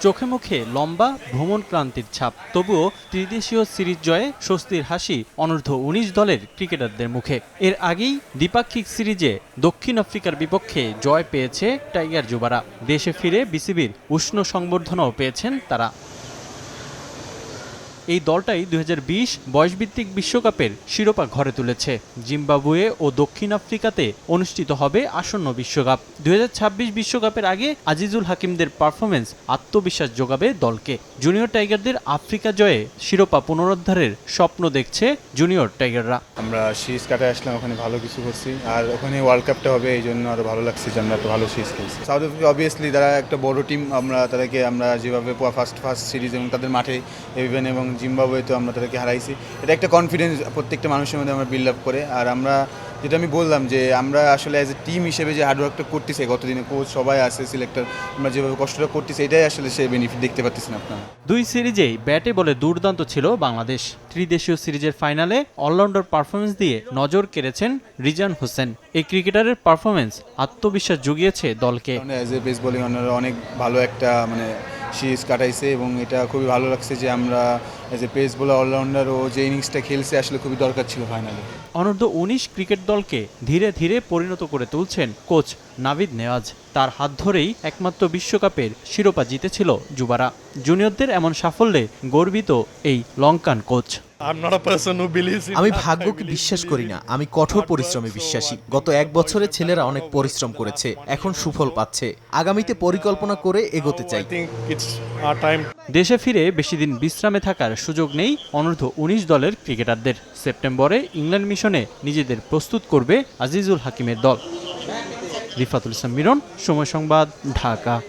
চোখে মুখে লম্বা ভ্রমণ ক্রান্তির ছাপ। তবুও ত্রিদেশীয় সিরিজ জয়ে স্বস্তির হাসি অনূর্ধ্ব উনিশ দলের ক্রিকেটারদের মুখে। এর আগেই দ্বিপাক্ষিক সিরিজে দক্ষিণ আফ্রিকার বিপক্ষে জয় পেয়েছে টাইগার যুবারা। দেশে ফিরে বিসিবির উষ্ণ সংবর্ধনাও পেয়েছেন তারা। এই দলটাই দুই বয়সভিত্তিক বিশ্বকাপের শিরোপা ঘরে তুলেছে। জিম্বাবুয়ে ও দক্ষিণ আফ্রিকাতে অনুষ্ঠিত হবে আসন্ন বিশ্বকাপ। দুই বিশ্বকাপের আগে আজিজুল হাকিমদের পারফরমেন্স আত্মবিশ্বাস যোগাবে দলকে। জুনিয়র টাইগারদের আফ্রিকা জয়ে শিরোপা পুনরুদ্ধারের স্বপ্ন দেখছে জুনিয়র টাইগাররা। আমরা সিরিজ কাটায় আসলাম, ওখানে ভালো কিছু করছি। আর ওখানে ওয়ার্ল্ড কাপটা হবে, এই জন্য আরও ভালো লাগছে যে আমরা একটা ভালো সিরিজ খেলছি। সাউথ আফ্রিকা অবভিয়াসলি তারা একটা বড় টিম আমরা তাদেরকে, আমরা যেভাবে ফার্স্ট ফার্স্ট সিরিজ এবং তাদের মাঠে ইভেন এবং জিম্বাবুয়েতে আমরা তাদেরকে হারাইছি। এটা একটা কনফিডেন্স প্রত্যেকটা মানুষের মধ্যে আমরা বিল্ড আপ করে। আর আমরা যেটা আমি বললাম যে আমরা আসলে অ্যাজ এ টিম হিসেবে যে হার্ডওয়ার্কটা করতেছি গতদিনে কোচ সবাই আছে সিলেক্টর আমরা যেভাবে কষ্টটা করতেছি এটাই আসলে সে বেনিফিট দেখতে পাচ্ছেন আপনারা। দুই সিরিজেই ব্যাটে বলে দুর্দান্ত ছিল বাংলাদেশ। ত্রিদেশীয় সিরিজের ফাইনালে অলরাউন্ডার পারফরমেন্স দিয়ে নজর কেড়েছেন রিজান হোসেন। এই ক্রিকেটারের পারফরমেন্স আত্মবিশ্বাস জুগিয়েছে দলকে। অ্যাজ এ বেস বোলিং অনেক ভালো একটা মানে সিরিজ কাটাইছে এবং এটা খুবই ভালো লাগছে যে আমরা as a pace bowler allrounder ও যে ইনিংসটা খেলছে আসলে খুবই দরকার ছিল ফাইনালে অনূর্ধ্ব উনিশ ক্রিকেট দলকে ধীরে ধীরে পরিণত করে তুলছেন কোচ নাবিদ নেওয়াজ। তার হাত ধরেই একমাত্র বিশ্বকাপের শিরোপা জিতেছিল যুবারা। জুনিয়রদের এমন সাফল্যে গর্বিত এই Lankan coach I'm not a person who believes in আমি ভাগ্যকে বিশ্বাস করি না। আমি কঠোর পরিশ্রমে বিশ্বাসী। গত এক বছরে ছেলেরা অনেক পরিশ্রম করেছে এখন সুফল পাচ্ছে। আগামীতে পরিকল্পনা করে এগোতে চাই। Think it's our time. দেশে ফিরে বেশি দিন বিশ্রামে থাকার সুযোগ নেই অনূর্ধ্ব উনিশ দলের ক্রিকেটারদের। সেপ্টেম্বরে ইংল্যান্ড মিশনে নিজেদের প্রস্তুত করবে আজিজুল হাকিমের দল। রিফাতুল ইসলাম মিরন সময় সংবাদ ঢাকা।